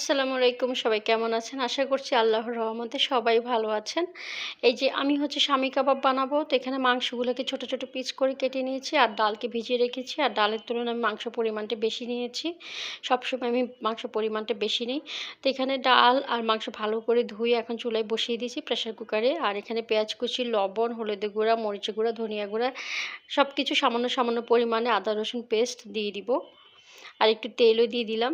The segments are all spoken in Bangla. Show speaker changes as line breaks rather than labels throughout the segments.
আসসালামু আলাইকুম, সবাই কেমন আছেন? আশা করছি আল্লাহর রহমতে সবাই ভালো আছেন। এই যে আমি হচ্ছে স্বামী কাবাব বানাবো, তো এখানে মাংসগুলোকে ছোট ছোট পিস করে কেটে নিয়েছি আর ডালকে ভিজিয়ে রেখেছি। আর ডালের তুলনায় আমি মাংস পরিমাণটা বেশি নিয়েছি। সবসময় আমি মাংস পরিমাণটা বেশি নিই। তো এখানে ডাল আর মাংস ভালো করে ধুয়ে এখন চুলায় বসিয়ে দিয়েছি প্রেশার কুকারে আর এখানে পেঁয়াজ কুচি, লবণ হলুদের গুঁড়া, মরিচ গুঁড়া, ধনিয়া গুঁড়া সব কিছু সামান্য সামান্য পরিমাণে আদা রসুন পেস্ট দিয়ে দিব। আর একটু তেলও দিয়ে দিলাম।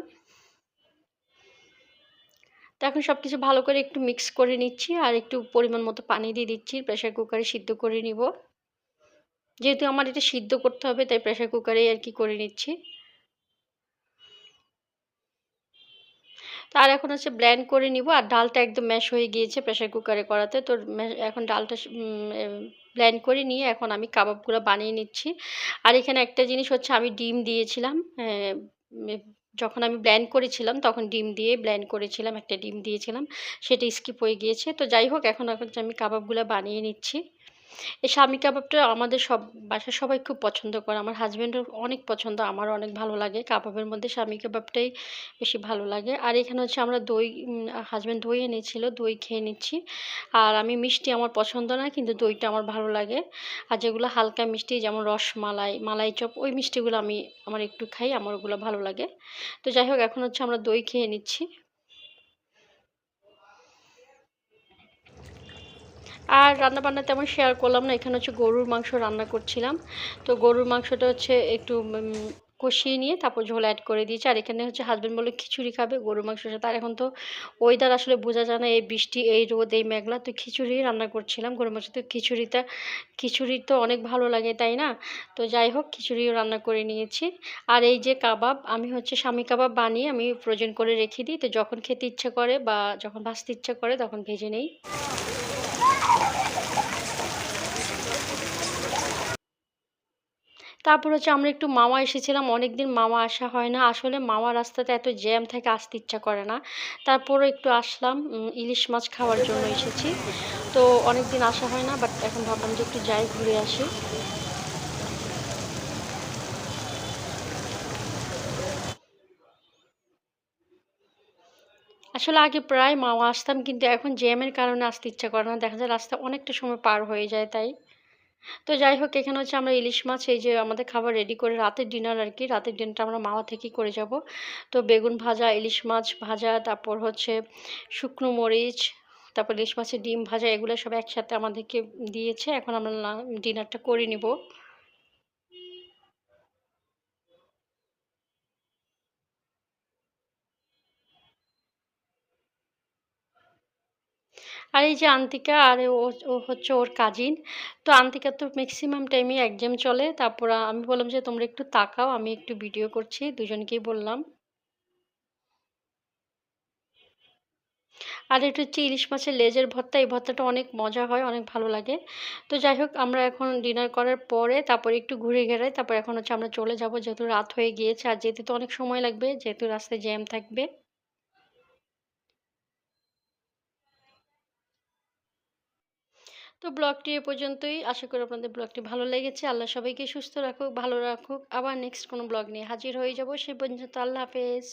তো এখন সব কিছু ভালো করে একটু মিক্স করে নিচ্ছি আর একটু পরিমাণ মতো পানি দিয়ে দিচ্ছি। প্রেশার কুকারে সিদ্ধ করে নিব। যেহেতু আমার এটা সিদ্ধ করতে হবে, তাই প্রেশার কুকারে আর কি করে নিচ্ছি। তার এখন হচ্ছে ব্ল্যান্ড করে নিব। আর ডালটা একদম ম্যাশ হয়ে গিয়েছে প্রেশার কুকারে করাতে। তো এখন ডালটা ব্ল্যান্ড করে নিয়ে এখন আমি কাবাবগুলো বানিয়ে নিচ্ছি। আর এখানে একটা জিনিস হচ্ছে আমি ডিম দিয়েছিলাম যখন আমি ব্ল্যান্ড করেছিলাম, তখন ডিম দিয়ে ব্ল্যান্ড করেছিলাম, একটা ডিম দিয়েছিলাম, সেটা স্কিপ হয়ে গিয়েছে। তো যাই হোক, এখন এখন আমি কাবাবগুলো বানিয়ে নিচ্ছি। এই স্বামী কাবাবটা আমাদের সব, বাসার সবাই খুব পছন্দ করে। আমার হাজব্যান্ডের অনেক পছন্দ, আমারও অনেক ভালো লাগে। কাবাবের মধ্যে স্বামী কাবাবটাই বেশি ভালো লাগে। আর এখানে হচ্ছে আমরা দই হাজব্যান্ড দই এনেছিল, দই খেয়ে নিচ্ছি। আর আমি মিষ্টি আমার পছন্দ না, কিন্তু দইটা আমার ভালো লাগে। আর যেগুলো হালকা মিষ্টি, যেমন রসমালাই, মালাই চপ, ওই মিষ্টিগুলো আমি, আমার একটু খাই, আমার ওগুলো ভালো লাগে। তো যাই হোক, এখন হচ্ছে আমরা দই খেয়ে নিচ্ছি। আর রান্নাবান্না তেমন শেয়ার করলাম না। এখানে হচ্ছে গরুর মাংস রান্না করছিলাম। তো গরুর মাংসটা হচ্ছে একটু কষিয়ে নিয়ে তারপর ঝোল অ্যাড করে দিয়েছি। আর এখানে হচ্ছে হাজব্যান্ড বলে খিচুড়ি খাবে গরুর মাংসের সাথে। আর এখন তো ওয়েদার আসলে বোঝা যায় না, এই বৃষ্টি, এই রোদ, এই মেঘলা। তো খিচুড়ি রান্না করছিলাম গরুর মাংস তো খিচুড়িটা খিচুড়ি তো অনেক ভালো লাগে, তাই না? তো যাই হোক, খিচুড়িও রান্না করে নিয়েছি। আর এই যে কাবাব, আমি হচ্ছে স্বামী কাবাব বানিয়ে আমি ফ্রোজেন করে রেখে দিই। তো যখন খেতে ইচ্ছা করে বা যখন ভাজতে ইচ্ছা করে তখন ভেজে নেই। তারপর হচ্ছে আমরা একটু মামা এসেছিলাম অনেক দিন মামা আসা হয় না। আসলে মামা রাস্তাতে এত জ্যাম থেকে, আসতে ইচ্ছা করে না। তারপরও একটু আসলাম ইলিশ মাছ খাওয়ার জন্য এসেছি। তো অনেক দিন আসা হয় না বাট এখন ভাবলাম যে একটু যাই, ঘুরে আসি। আসলে আগে প্রায় মামা আসতাম, কিন্তু এখন জ্যামের কারণে আসতে ইচ্ছা করে না। দেখা যায় রাস্তা অনেকটা সময় পার হয়ে যায়, তাই। তো যাই হোক, এখানে হচ্ছে আমরা ইলিশ মাছ, এই যে আমাদের খাবার রেডি করে রাতের ডিনার আর কি রাতের ডিনারটা আমরা মাওয়া থেকেই করে যাব। তো বেগুন ভাজা, ইলিশ মাছ ভাজা, তারপর হচ্ছে শুকনো মরিচ, তারপর ইলিশ মাছের ডিম ভাজা, এগুলো সব একসাথে আমাদেরকে দিয়েছে। এখন আমরা ডিনারটা করে নিব। আর এই যে আন্তিকা আর ও হচ্ছে ওর কাজিন তো আন্তিকা তো ম্যাক্সিমাম টাইমে একজাম চলে। তারপর আমি বললাম যে, তোমরা একটু তাকাও, আমি একটু ভিডিও করছি। দুজনকেই বললাম। আর এটা হচ্ছে ইলিশ মাছের লেজের ভর্তা। এই ভর্তাটা অনেক মজা হয়, অনেক ভালো লাগে। তো যাই হোক, আমরা এখন ডিনার করার পরে তারপরে একটু ঘুরে ঘেরাই তারপর এখন হচ্ছে আমরা চলে যাব, যেহেতু রাত হয়ে গিয়েছে। আর যেতে তো অনেক সময় লাগবে, যেহেতু রাস্তায় জ্যাম থাকবে। তো ব্লগটি এ পর্যন্তই। আশা করি আপনাদের ব্লগটি ভালো লেগেছে। আল্লাহ সবাইকে সুস্থ রাখুক, ভালো রাখুক। আবার নেক্সট কোনো ব্লগ নিয়ে হাজির হয়ে যাব। সে পর্যন্ত আল্লাহ হাফেজ।